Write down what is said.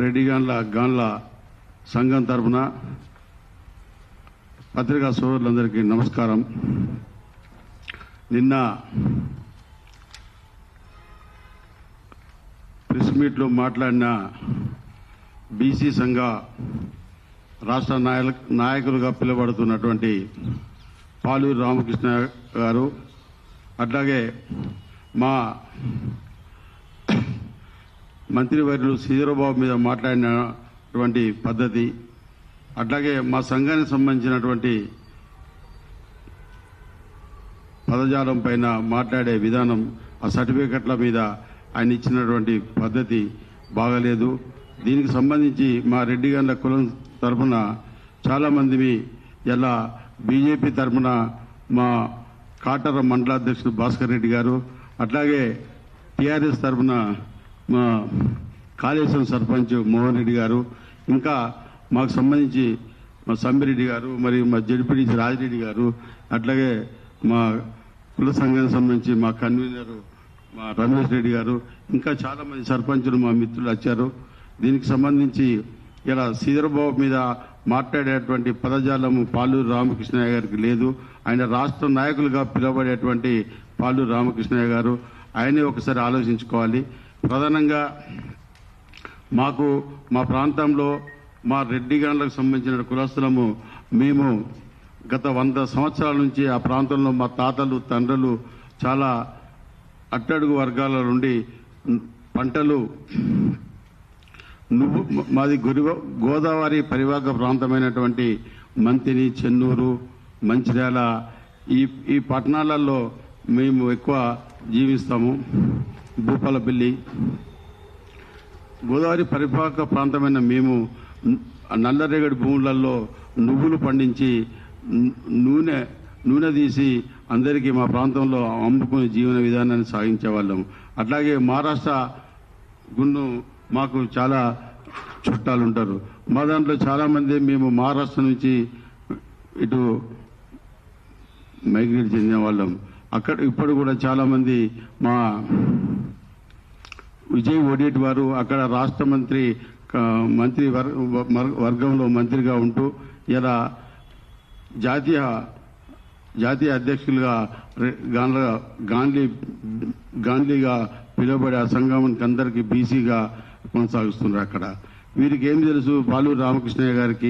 రెడ్డిగాన్ల గాన్ల సంఘం తరఫున పత్రికా సోదరులందరికీ నమస్కారం. నిన్న ప్రెస్ మీట్లో మాట్లాడిన బీసీ సంఘ రాష్ట్ర నాయక నాయకులుగా పిలువబడుతున్నటువంటి పాలూరు రామకృష్ణ గారు అట్లాగే మా మంత్రివర్యులు శ్రీధరబాబు మీద మాట్లాడినటువంటి పద్ధతి అట్లాగే మా సంఘానికి సంబంధించినటువంటి పదజాలం పైన మాట్లాడే విధానం ఆ సర్టిఫికెట్ల మీద ఆయన ఇచ్చినటువంటి పద్ధతి బాగలేదు. దీనికి సంబంధించి మా రెడ్డి గండ్ల కులం తరఫున చాలామంది ఎలా బీజేపీ తరఫున మా కాటర మండలాధ్యక్షుడు భాస్కర్ రెడ్డి గారు అట్లాగే టీఆర్ఎస్ తరఫున మా కాళేశ్వరం సర్పంచ్ మోహన్ రెడ్డి గారు ఇంకా మాకు సంబంధించి మా సంబిరెడ్డి గారు మరియు మా జడిపిడిసి రాజిరెడ్డి గారు అట్లాగే మా కుల సంఘానికి సంబంధించి మా కన్వీనర్ మా రమేష్ రెడ్డి గారు ఇంకా చాలామంది సర్పంచులు మా మిత్రులు వచ్చారు. దీనికి సంబంధించి ఇలా సీదరబాబు మీద మాట్లాడేటువంటి పదజాలము పాలూరు రామకృష్ణయ్య గారికి లేదు. ఆయన రాష్ట్ర నాయకులుగా పిలువబడేటువంటి పాలూరు రామకృష్ణయ్య గారు. ఆయనే ఒకసారి ఆలోచించుకోవాలి. ప్రధానంగా మాకు మా ప్రాంతంలో మా రెడ్డి గండ్లకు సంబంధించిన కులస్తులము మేము గత వంద సంవత్సరాల నుంచి ఆ ప్రాంతంలో మా తాతలు తండ్రులు చాలా అట్టడుగు వర్గాల నుండి పంటలు నువ్వు మాది గోదావరి పరివాహక ప్రాంతమైనటువంటి మంతిని చెన్నూరు మంచిర్యాల ఈ ఈ పట్టణాలలో మేము ఎక్కువ జీవిస్తాము. భూపాలపల్లి గోదావరి పరిపాలక ప్రాంతమైన మేము నల్లరేగడి భూములలో నువ్వులు పండించి నూనె నూనె తీసి అందరికీ మా ప్రాంతంలో అమ్ముకునే జీవన విధానాన్ని సాగించే వాళ్ళం అట్లాగే మహారాష్ట్ర గుండు మాకు చాలా చుట్టాలు ఉంటారు మా దాంట్లో చాలామంది మేము మహారాష్ట్ర నుంచి ఇటు మైగ్రేట్ చెందిన వాళ్ళం. అక్కడ ఇప్పుడు కూడా చాలామంది మా విజయ్ ఓడేటి వారు అక్కడ రాష్ట్ర మంత్రి మంత్రి వర్గంలో మంత్రిగా ఉంటూ ఇలా జాతీయ జాతీయ అధ్యక్షులుగా గాంధీ గాంధీగా పిలువబడే ఆ సంఘానికి అందరికీ బీసీగా కొనసాగిస్తున్నారు అక్కడ. వీరికి ఏం తెలుసు? బాలు రామకృష్ణయ్య గారికి